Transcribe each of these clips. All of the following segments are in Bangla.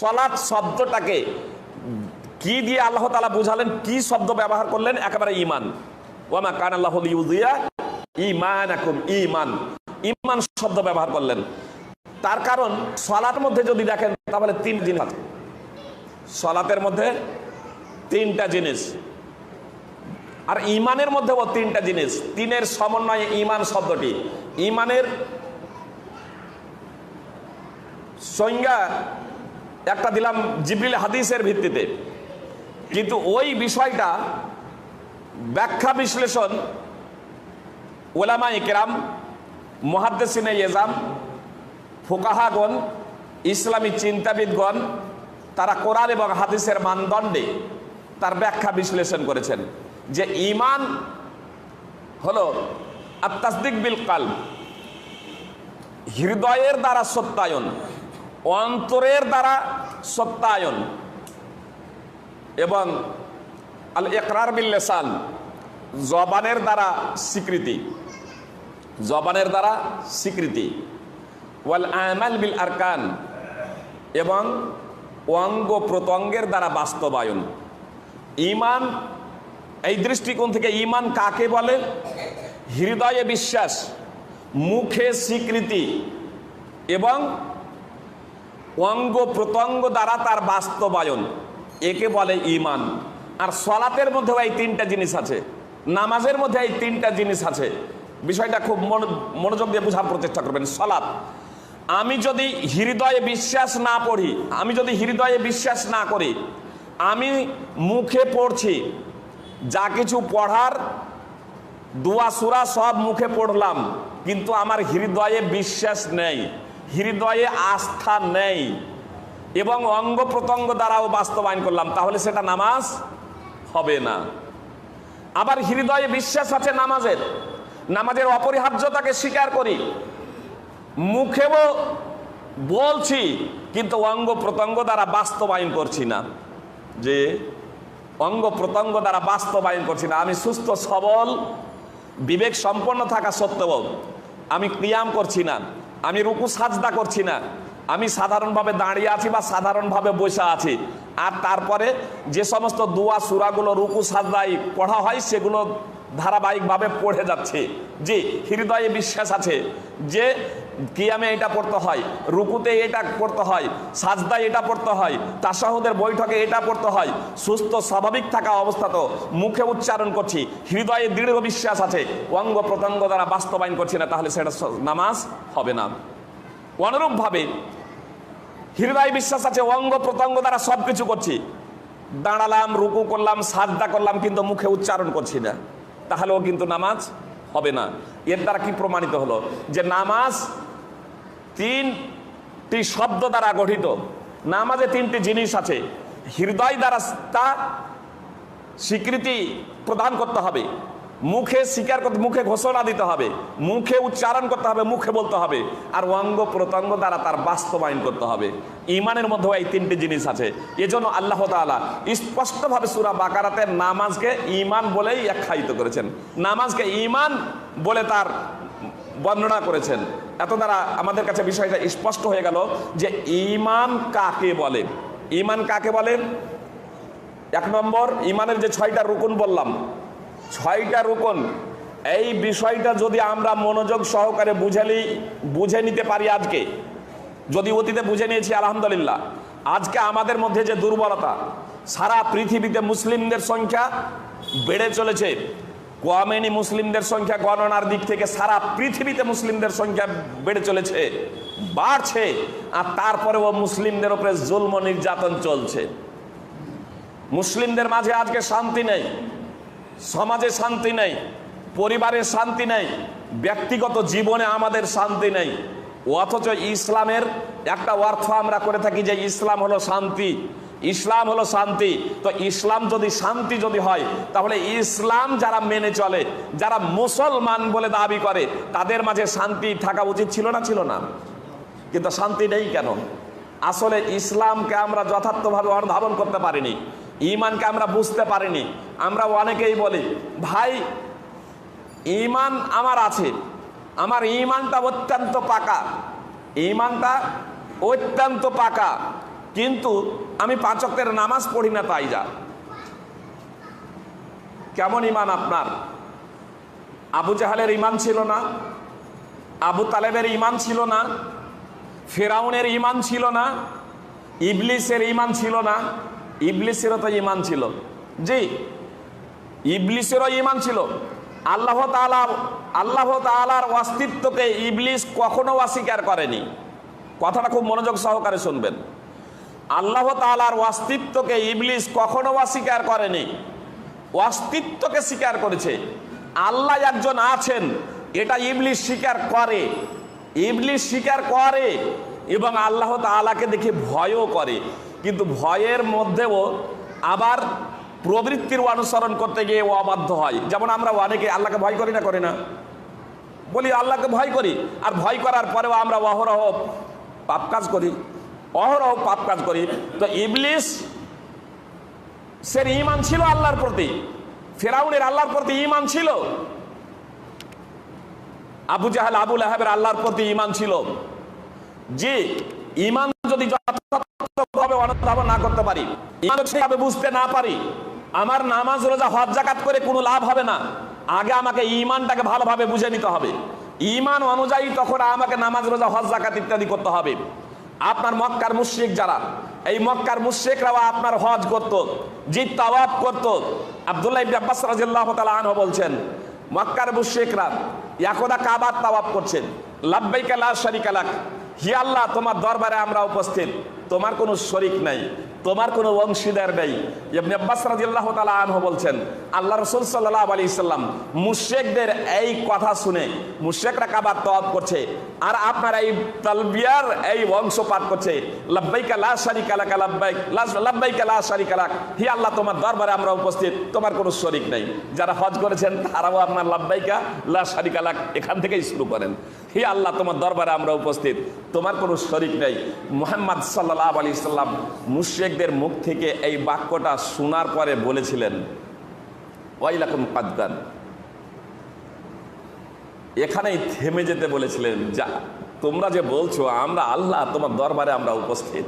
সলাৎ শব্দটাকে কি দিয়ে আল্লাহ তালা বুঝালেন, কি শব্দ ব্যবহার করলেন, একেবারে ইমান ওয়ামা কান আল্লাহ ইমান এখন ইমান ইমান শব্দ ব্যবহার করলেন। তার কারণ সলার মধ্যে যদি দেখেন, তাহলে তিন আছে। সলাতের মধ্যে তিনটা জিনিস। আর ইমানের মধ্যেও তিনটা জিনিস। তিনের সমন্বয়ে ইমান শব্দটি। ইমানের সংজ্ঞা একটা দিলাম জিবরিল হাদিসের ভিত্তিতে। কিন্তু ওই বিষয়টা ব্যাখ্যা বিশ্লেষণ ওলামা ইকরাম মহাদ্দেসিনে এজাম ফোকাহাগণ, ইসলামী চিন্তাবিদগণ, তারা কোরআন এবং হাদিসের মানদণ্ডে তার ব্যাখ্যা বিশ্লেষণ করেছেন যে ইমান হলো আত্মাসদিক বিল কাল হৃদয়ের দ্বারা সত্যায়ন। অন্তরের দ্বারা সত্যায়ন এবং আল একরার বিল লেসান, জবানের দ্বারা স্বীকৃতি, জবানের দ্বারা স্বীকৃতি, ওয়াল আমাল বিল আরকান এবং অঙ্গ প্রত্যঙ্গের দ্বারা বাস্তবায়ন। ইমান, এই দৃষ্টিকোণ থেকে ইমান কাকে বলে? হৃদয়ে বিশ্বাস, মুখে স্বীকৃতি এবং অঙ্গ প্রত্যঙ্গ দ্বারা তার বাস্তবায়ন। একে বলে ইমান আর সলাতের মধ্যেও এই তিনটা জিনিস আছে। নামাজের মধ্যে এই তিনটা জিনিস আছে। বিষয়টা খুব মনো- মনোযোগ দিয়ে বোঝার প্রচেষ্টা করবেন। সলাৎ আমি যদি হৃদয়ে বিশ্বাস না পড়ি, আমি যদি হৃদয়ে বিশ্বাস না করি, আমি মুখে পড়ছি, যা কিছু পড়ার দোয়া সুরা সব মুখে পড়লাম, কিন্তু আমার হৃদয়ে বিশ্বাস নেই। হৃদয়ে আস্থা নেই এবং অঙ্গ প্রত্যঙ্গ দ্বারাও বাস্তবায়ন করলাম, তাহলে সেটা নামাজ হবে না। আবার হৃদয়ে বিশ্বাস আছে নামাজের নামাজের অপরিহার্যতাকে স্বীকার করি। মুখেও বলছি, কিন্তু অঙ্গ প্রত্যঙ্গ দ্বারা বাস্তবায়ন করছি না। যে অঙ্গ প্রত্যঙ্গ দ্বারা বাস্তবায়ন করছি না। আমি সুস্থ, সবল, বিবেক সম্পন্ন থাকা সত্ত্বেও আমি ক্রিয়াম করছি না। আমি রুকু সাজদা করছি না। আমি সাধারণভাবে দাঁড়িয়ে আছি বা সাধারণভাবে বসে আছি। আর তারপরে যে সমস্ত দুয়া সুরাগুলো রুকু সাজদাই পড়া হয়, সেগুলো ধারাবাহিকভাবে পড়ে যাচ্ছে। জি, হৃদয়ে বিশ্বাস আছে যে কিয়ামে এটা পড়তে হয়, রুকুতে এটা পড়তে হয়, সাজদায় এটা পড়তে হয়, তাসাহুদের বৈঠকে এটা পড়তে হয়, সুস্থ, স্বাভাবিক থাকা অবস্থা তো মুখে উচ্চারণ করছি, হৃদয়ে দৃঢ় বিশ্বাস আছে, অঙ্গ প্রত্যঙ্গ দ্বারা বাস্তবায়ন করছি না, তাহলে সেটা নামাজ হবে না। অনুরূপভাবে হৃদয় বিশ্বাস আছে, অঙ্গ প্রত্যঙ্গ দ্বারা সব কিছু করছি। দাঁড়ালাম, রুকু করলাম, সাজদা করলাম, কিন্তু মুখে উচ্চারণ করছি না। তাহলেও কিন্তু নামাজ হবে না। এর দ্বারা কি প্রমাণিত হলো? যে নামাজ তিনটি শব্দ দ্বারা গঠিত। নামাজে তিনটি জিনিস আছে। হৃদয় দ্বারা তা স্বীকৃতি প্রদান করতে হবে। মুখে স্বীকার করতে, মুখে ঘোষণা দিতে হবে, মুখে উচ্চারণ করতে হবে, মুখে বলতে হবে, আর অঙ্গ প্রত্যঙ্গ দ্বারা তার বাস্তবায়ন করতে হবে। ইমানের মধ্যেও এই তিনটি জিনিস আছে। এজন্য আল্লাহ তাআলা স্পষ্টভাবে সুরা বাকারাতে নামাজকে ইমান বলেই আখ্যায়িত করেছেন। নামাজকে ইমান বলে তার বর্ণনা করেছেন। এত দ্বারা আমাদের কাছে বিষয়টা স্পষ্ট হয়ে গেল যে ইমান কাকে বলে? ইমান কাকে বলে? এক নম্বর ইমানের যে ছয়টা রুকুন বললাম ছয়টা রুকুন, এই বিষয়টা যদি আমরা মনোযোগ সহকারে বুঝালি বুঝে নিতে পারি আজকে। যদি অতীতে বুঝে নিয়েছি, আলহামদুলিল্লাহ। আজকে আমাদের মধ্যে যে দুর্বলতা, সারা পৃথিবীতে মুসলিমদের সংখ্যা বেড়ে চলেছে। কোয়ামেনি মুসলিমদের সংখ্যা গণনার দিক থেকে সারা পৃথিবীতে মুসলিমদের সংখ্যা বেড়ে চলেছে, বাড়ছে, আর তারপরেও মুসলিমদের উপরে জুলম নির্যাতন চলছে। মুসলিমদের মাঝে আজকে শান্তি নেই। সমাজে শান্তি নেই, পরিবারের শান্তি নেই, ব্যক্তিগত জীবনে আমাদের শান্তি নেই। অথচ ইসলামের একটা অর্থ আমরা করে থাকি যে ইসলাম হলো শান্তি। ইসলাম হলো শান্তি। তো ইসলাম যদি শান্তি যদি হয়, তাহলে ইসলাম যারা মেনে চলে, যারা মুসলমান বলে দাবি করে, তাদের মাঝে শান্তি থাকা উচিত ছিল না ছিল না? কিন্তু শান্তি নেই কেন? আসলে ইসলামকে আমরা যথার্থভাবে অনুধাবন করতে পারিনি। ইমানকে আমরা বুঝতে পারিনি। আমরা অনেকেই বলি, ভাই ইমান আমার আছে। আমার ইমানটা অত্যন্ত পাকা। ইমানটা অত্যন্ত পাকা। কিন্তু আমি পাঁচকের নামাজ পড়ি না তাই যা। কেমন ইমান আপনার? আবু জাহালের ইমান ছিল না, আবু তালেবের ইমান ছিল না, ফেরাউনের ইমান ছিল না, ইবলিসের ইমান ছিল না ইবলিসেরও তো ইমান ছিল। জি, ইবলিসেরও ইমান ছিল। আল্লাহ তাআলা, আল্লাহ তাআলার অস্তিত্বকে ইবলিস কখনো অস্বীকার করেনি। কথাটা খুব মনোযোগ সহকারে শুনবেন। আল্লাহ তাআলার অস্তিত্বকে ইবলিস কখনো অস্বীকার করেনি। অস্তিত্বকে স্বীকার করেছে। আল্লাহ একজন আছেন, এটা ইবলিস স্বীকার করে। ইবলিস স্বীকার করে এবং আল্লাহ তাআলাকে দেখে ভয়ও করে। কিন্তু ভয়ের মধ্যেও আবার প্রবৃত্তির অনুসরণ করতে গিয়ে ও অবাধ্য হয়। যেমন আমরা অনেকে আল্লাহকে ভয় করি না করি না। বলি, আল্লাহকে ভয় করি। আর ভয় করার পরেও আমরা অহরহ পাপ কাজ করি। অহরহ পাপ কাজ করি। তো ইবলিস সে ইমান ছিল আল্লাহর প্রতি। ফেরাউনের আল্লাহর প্রতি ইমান ছিল। আবু জাহাল আবুল আহাবের আল্লাহর প্রতি ইমান ছিল। যে ইমান যদি না করতে পারি। বুঝতে না পারি। আমার নামাজ, রোজা, হজ জাকাত করে কোনো লাভ হবে না। আগে আমাকে ইমানটাকে ভালোভাবে বুঝে নিতে হবে। ইমান অনুযায়ী তখন আমাকে নামাজ, রোজা, হজ জাকাত ইত্যাদি করতে হবে। আপনার মক্কার মুশ্রিক যারা, এই মক্কার মুশ্রিকরাও আপনার হজ করত জি তাওয়াব করত। আব্দুল্লাহ ইবনে আব্বাস রাদিয়াল্লাহু তাআলা আনহু বলছেন, মক্কার মুশ্রিকরা একদা কাবার তাওয়াব করছেন। লাব্বাইকা লা শারিকা লাক। আল্লাহ, তোমার দরবারে আমরা উপস্থিত। তোমার কোনো শরিক নাই, তোমার কোনো অংশীদার নেই। ইবনে আব্বাস রাদিয়াল্লাহু তাআলা আনহু বলছেন, আল্লাহ রাসূল সাল্লাল্লাহু আলাইহি সাল্লাম মুশরিকদের এই কথা শুনে মুশরিকরা কাবার তওয়াব করছে, আর আপনার এই তালবিয়ার এই অংশ পাঠ করছে, লাব্বাইকা লা শারিকা লাক, লাব্বাইক লাব্বাইকা লা শারিকা লাক, হি আল্লাহ তোমার দরবারে আমরা উপস্থিত, তোমার কোনো শরিক নাই। যারা হজ করেছেন, তারাও আপনার লাব্বাইকা লা শারিকা লাক, এখান থেকেই শুরু করেন। হি আল্লাহ তোমার দরবারে আমরা উপস্থিত, তোমার কোনো শরিক নেই। মুহাম্মদ সাল্লাহ আলী সাল্লাম মুশ্রেকদের মুখ থেকে এই বাক্যটা শোনার পরে বলেছিলেন, ওয়াইলাকুম কাদ্দান। এখানেই থেমে যেতে বলেছিলেন, যা, তোমরা যে বলছো, আমরা আল্লাহ, তোমার দরবারে আমরা উপস্থিত।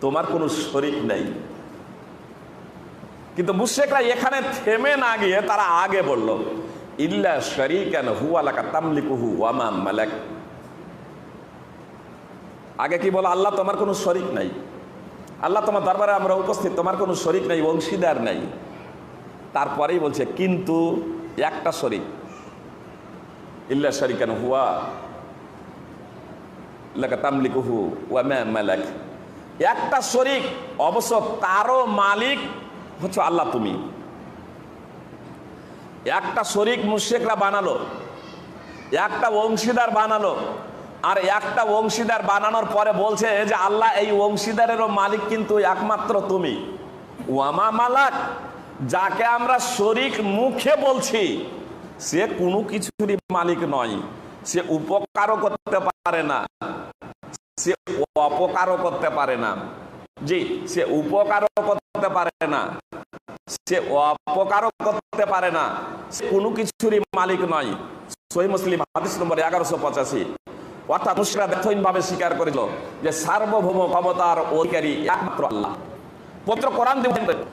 তোমার কোনো শরিক নেই। কিন্তু মুশেকরা এখানে থেমে না গিয়ে তারা আগে বলল, ইল্লা শরিকান হুয়ালাকা তামলিকুহু ওয়ামা মালাক। আগে কি বলো, আল্লাহ তোমার কোনো শরিক নাই? আল্লাহ তোমার দরবারে আমরা উপস্থিত, তোমার কোনো শরিক নাই অংশীদার নাই। তারপরেই বলছে, কিন্তু একটা শরিক। ইল্লা শরিকান হুয়া, লাকা তামলিকুহু ওয়ামা মালাক। একটা শরিক, অবশ্য তারও মালিক হচ্ছে আল্লাহ তুমি। একটা শরিক মুশেকরা বানালো, একটা অংশীদার বানালো আর একটা অংশীদার বানানোর পরে বলছে যে আল্লাহ, এই অংশীদারেরও মালিক কিন্তু একমাত্র তুমি। ওয়ামা মালাক, যাকে আমরা শরিক মুখে বলছি, সে কোনো কিছুরই মালিক নয়। সে উপকারও করতে পারে না। সে অপকারও করতে পারে না। জি, সে উপকারও করতে পারে না। সে অপকারও করতে পারে না। সে কোনো কিছুরই মালিক নয়। সহি মুসলিম, হাদিস নম্বর এগারোশো পঁচাশি। অর্থাৎ মুসরা ব্যর্থহীনভাবে স্বীকার করিল যে সার্বভৌম ক্ষমতার অধিকারী একমাত্র আল্লাহ। পত্র কোরআন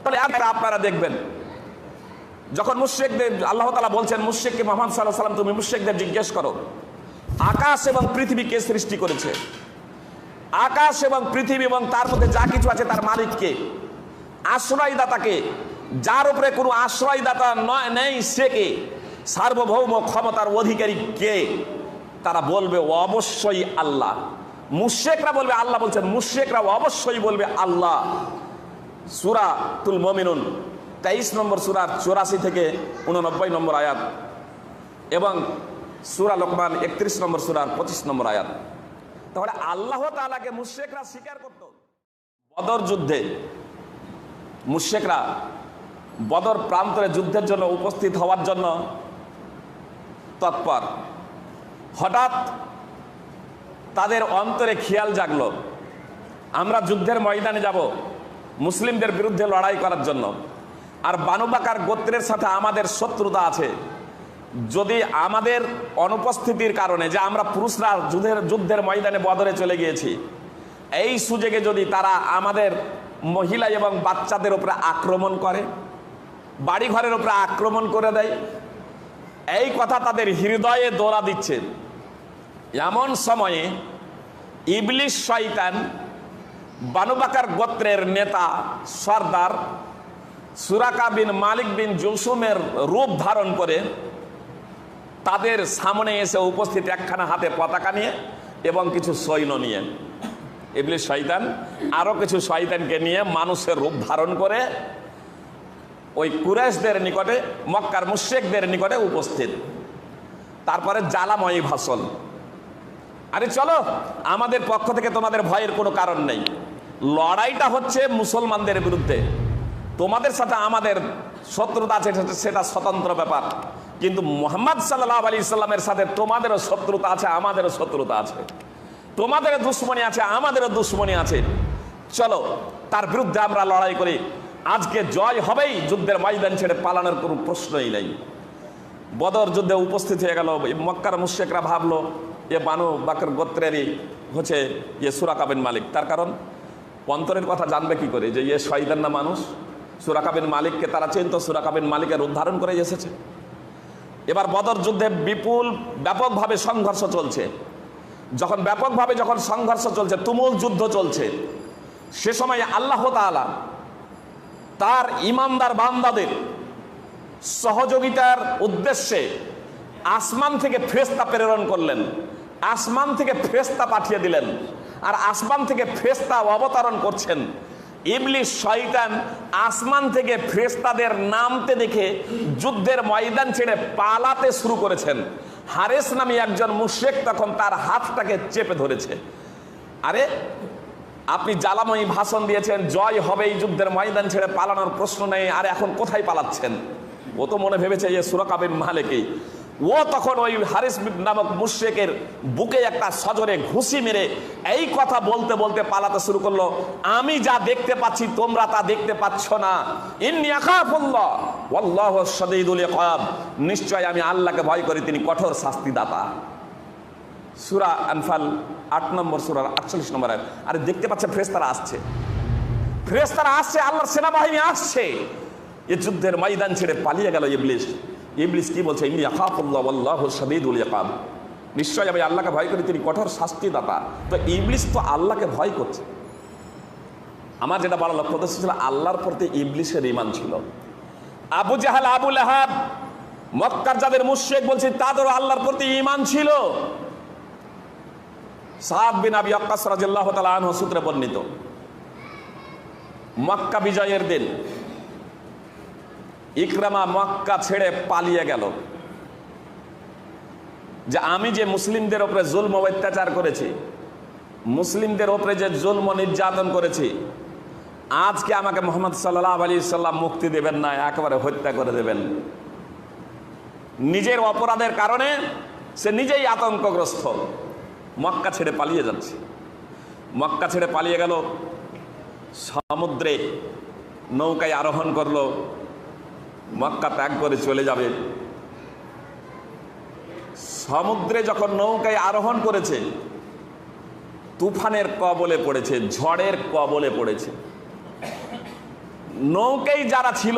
তাহলে আপনারা দেখবেন, যখন মুশ্রিকদের, আল্লাহ তালা বলছেন মুশ্রিককে মোহাম্মদ সাল্লাহ সাল্লাম তুমি মুশ্রিকদের জিজ্ঞেস করো, আকাশ এবং পৃথিবী কে সৃষ্টি করেছে? আকাশ এবং পৃথিবী এবং তার মধ্যে যা কিছু আছে তার মালিককে আশ্রয়দাতাকে যার উপরে কোনো আশ্রয়দাতা নয় নেই, সে কে? সার্বভৌম ক্ষমতার অধিকারী কে? তারা বলবে, অবশ্যই আল্লাহ। মুশেকরা বলবে, আল্লাহ বলছেন। মুশেকরা অবশ্যই বলবে, আল্লাহ। সুরা তুল মমিনুন, তেইশ নম্বর সুরার চৌরাশি থেকে উননব্বই নম্বর আয়াত এবং সুরা লোকমান একত্রিশ নম্বর সুরার পঁচিশ নম্বর আয়াত। তাহলে আল্লাহ তালাকে মুশেকরা স্বীকার করত। বদর যুদ্ধে মুশেকরা বদর প্রান্তরে যুদ্ধের জন্য উপস্থিত হওয়ার জন্য তৎপর। হঠাৎ তাদের অন্তরে খেয়াল জাগলো। আমরা যুদ্ধের ময়দানে যাব, মুসলিমদের বিরুদ্ধে লড়াই করার জন্য। আর বানুবাকার গোত্রের সাথে আমাদের শত্রুতা আছে। যদি আমাদের অনুপস্থিতির কারণে যে আমরা পুরুষরা যুদ্ধের যুদ্ধের ময়দানে বদরে চলে গিয়েছি, এই সুযোগে যদি তারা আমাদের মহিলা এবং বাচ্চাদের উপরে আক্রমণ করে বাড়ি ঘরের উপরে আক্রমণ করে দেয় এই কথা তাদের হৃদয়ে দোলা দিচ্ছে। এমন সময়ে ইবলিশ শয়তান বানুবাকার গোত্রের নেতা সর্দার সুরাকা বিন মালিক বিন জুসুমের রূপ ধারণ করে তাদের সামনে এসে উপস্থিত একখানা হাতে পতাকা নিয়ে এবং কিছু সৈন্য নিয়ে। ইবলিশ শয়তান আরও কিছু শয়তানকে নিয়ে মানুষের রূপ ধারণ করে ওই কুরেশদের নিকটে, মক্কার মুশেকদের নিকটে উপস্থিত। তারপরে জ্বালাময়ী ভাষণ। আরে চলো, আমাদের পক্ষ থেকে তোমাদের ভয়ের কোনো কারণ নেই। লড়াইটা হচ্ছে মুসলমানদের বিরুদ্ধে। তোমাদের সাথে আমাদের শত্রুতা আছে, সেটা- সেটা স্বতন্ত্র ব্যাপার। কিন্তু মোহাম্মদ সাল্লাহ আলী ইসলামের সাথে তোমাদেরও শত্রুতা আছে, আমাদেরও শত্রুতা আছে। তোমাদেরও দুশ্মনী আছে, আমাদেরও দুশ্মনী আছে। চলো, তার বিরুদ্ধে আমরা লড়াই করি। আজকে জয় হবেই, যুদ্ধের ময়দান ছেড়ে পালানোর কোনো প্রশ্নই নেই। বদর যুদ্ধে উপস্থিত হয়ে গেল মক্কার মুশেকরা ভাবলো, এ বানু বাকর গোত্রেরই হচ্ছে ইয়ে সুরাকাবিন মালিক। তার কারণ, অন্তরের কথা জানবে কি করে? যে ইয়ে শহীদের না মানুষ, সুরাকাবিন মালিককে তারা চিনত সুরাকাবিন মালিকের উদ্ধারণ করে এসেছে। এবার বদর যুদ্ধে বিপুল, ব্যাপকভাবে সংঘর্ষ চলছে। যখন ব্যাপকভাবে যখন সংঘর্ষ চলছে, তুমুল যুদ্ধ চলছে। সে সময় আল্লাহ তাআলা তার ইমানদার বান্দাদের সহযোগিতার উদ্দেশ্যে আসমান থেকে ফেরেশতা প্রেরণ করলেন, আসমান থেকে ফেরেশতা পাঠিয়ে দিলেন, আর আসমান থেকে ফেরেশতা অবতরণ করছেন। ইবলিশ শয়তান আসমান থেকে ফেরেশতাদের নামতে দেখে যুদ্ধের ময়দান ছেড়ে পালাতে শুরু করেছেন। হারেস নামে একজন মুশেক তখন তার হাতটাকে চেপে ধরেছে। আরে আপনি জ্বালাময়ী ভাষণ দিয়েছেন, জয় হবে এই যুদ্ধের ময়দান ছেড়ে পালানোর প্রশ্ন নেই, আর এখন কোথায় পালাচ্ছেন? ও তো মনে ভেবেছে যে সুরকাবিন মালিকই ও তখন ওই হারিস নামক মুশেকের বুকে একটা সজরে ঘুষি মেরে এই কথা বলতে বলতে পালাতে শুরু করল। আমি যা দেখতে পাচ্ছি, তোমরা তা দেখতে পাচ্ছ না। নিশ্চয় আমি আল্লাহকে ভয় করি, তিনি কঠোর শাস্তিদাতা। সুরা আনফাল, আট নম্বর সুরার আটচল্লিশ নম্বর। আরে দেখতে পাচ্ছেন ফ্রেস্তারা আসছে। ফ্রেস্তারা আসছে, আল্লাহর সেনাবাহিনী আসছে। এ যুদ্ধের ময়দান ছেড়ে পালিয়ে গেল ইবলিশ ইবলিশ কি বলছে? ইমনি আকাফুল্লাহ আল্লাহ শদীদুল ইয়াকাব নিশ্চয় আমি আল্লাহকে ভয় করি, তিনি কঠোর শাস্তিদাতা। তো ইবলিশ তো আল্লাহকে ভয় করছে। আমার যেটা বলা লক্ষ্য উদ্দেশ্য ছিল, আল্লাহর প্রতি ইবলিশের ইমান ছিল। আবু জাহাল, আবু লাহাব, মক্কার যাদের মুশেক বলছে, তাদেরও আল্লাহর প্রতি ইমান ছিল। সাদ বিন আবি আক্কাস রাদিয়াল্লাহু তাআলা আনহু সূত্রে বর্ণিত। মক্কা বিজয়ের দিন ইকরামা মক্কা ছেড়ে পালিয়ে গেল। যে আমি যে মুসলিমদের ওপরে জুলম অত্যাচার করেছি, মুসলিমদের ওপরে যে জুলম নির্যাতন করেছি, আজকে আমাকে মোহাম্মদ সাল্লাহ আলী সাল্লাম মুক্তি দেবেন না, একেবারে হত্যা করে দেবেন। নিজের অপরাধের কারণে সে নিজেই আতঙ্কগ্রস্ত। মক্কা ছেড়ে পালিয়ে যাচ্ছে। মক্কা ছেড়ে পালিয়ে গেল, সমুদ্রে নৌকায় আরোহণ করল, মক্কা ত্যাগ করে চলে যাবে। সমুদ্রে যখন নৌকায় আরোহণ করেছে, তুফানের কবলে পড়েছে, ঝড়ের কবলে পড়েছে। নৌকায় যারা ছিল,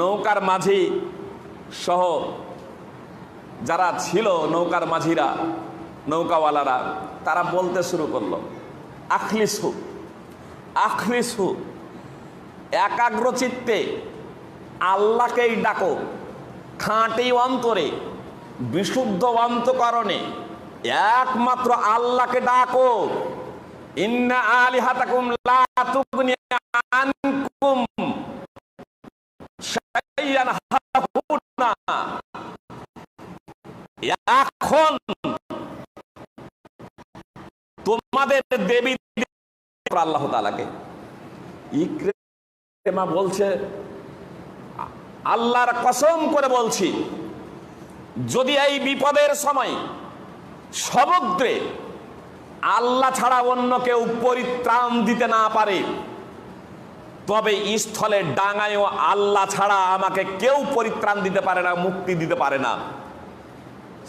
নৌকার মাঝি সহ যারা ছিল নৌকার মাঝিরা, নৌকাওয়ালারা, তারা বলতে শুরু করল, আখলিস আখলিসু আখলিসু একাগ্র চিত্তে আল্লাহকেই ডাকো খাঁটি অন্তরে বিশুদ্ধ অন্তকরণে একমাত্র আল্লাহকে ডাকো, ইন্না আলিহাতাকুম লা তুগনি আনকুম তোমাদের দেবী আল্লাহ তালাকে ইকরেমা বলছে, আল্লাহর কসম করে বলছি, যদি এই বিপদের সময় সমুদ্রে আল্লাহ ছাড়া অন্য কেউ পরিত্রাণ দিতে না পারে, তবে স্থলে ডাঙায়ও আল্লাহ ছাড়া আমাকে কেউ পরিত্রাণ দিতে পারে না, মুক্তি দিতে পারে না।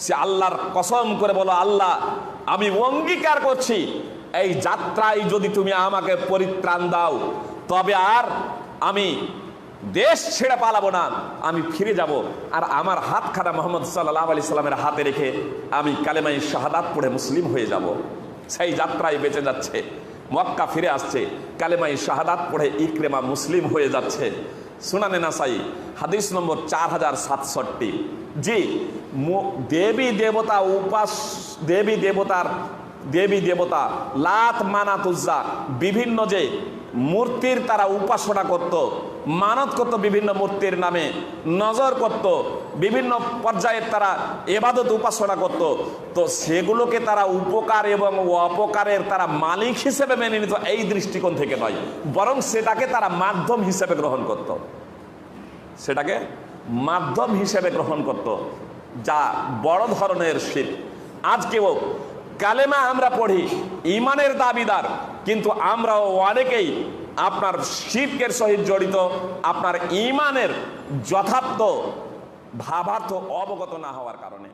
সে আল্লাহর কসম করে বলো, আল্লাহ আমি অঙ্গীকার করছি, এই যাত্রায় যদি তুমি আমাকে পরিত্রাণ দাও, তবে আর আমি দেশ ছেড়ে পালাবো না, আমি ফিরে যাব। আর আমার হাতখানা মোহাম্মদ সাল্লাহ আলি সাল্লামের হাতে রেখে আমি কালেমাই শাহাদাত পড়ে মুসলিম হয়ে যাব। সেই যাত্রায় বেঁচে যাচ্ছে, মক্কা ফিরে আসছে কালেমাই শাহাদাত পড়ে ইকরেমা মুসলিম হয়ে যাচ্ছে। সুনানে নাসাই, হাদিস নম্বর চার হাজার সাতষট্টি। জি দেবী দেবতা উপাস, দেবী দেবতার, দেবী দেবতা লাত মানাতুজ্জা, বিভিন্ন যে মূর্তির তারা উপাসনা করত মানত করত বিভিন্ন মূর্তির নামে, নজর করত, বিভিন্ন পর্যায়ের তারা এবাদত উপাসনা করত। তো সেগুলোকে তারা উপকার এবং অপকারের তারা মালিক হিসেবে মেনে নিত, এই দৃষ্টিকোণ থেকে নয়। বরং সেটাকে তারা মাধ্যম হিসেবে গ্রহণ করত। সেটাকে মাধ্যম হিসেবে গ্রহণ করত, যা বড় ধরনের শীত আজকেও কালেমা আমরা পড়ি, ইমানের দাবিদার, কিন্তু আমরাও অনেকেই আপনার শিবকের সহিত জড়িত আপনার ইমানের যথার্থ ভাবার্থ অবগত না হওয়ার কারণে।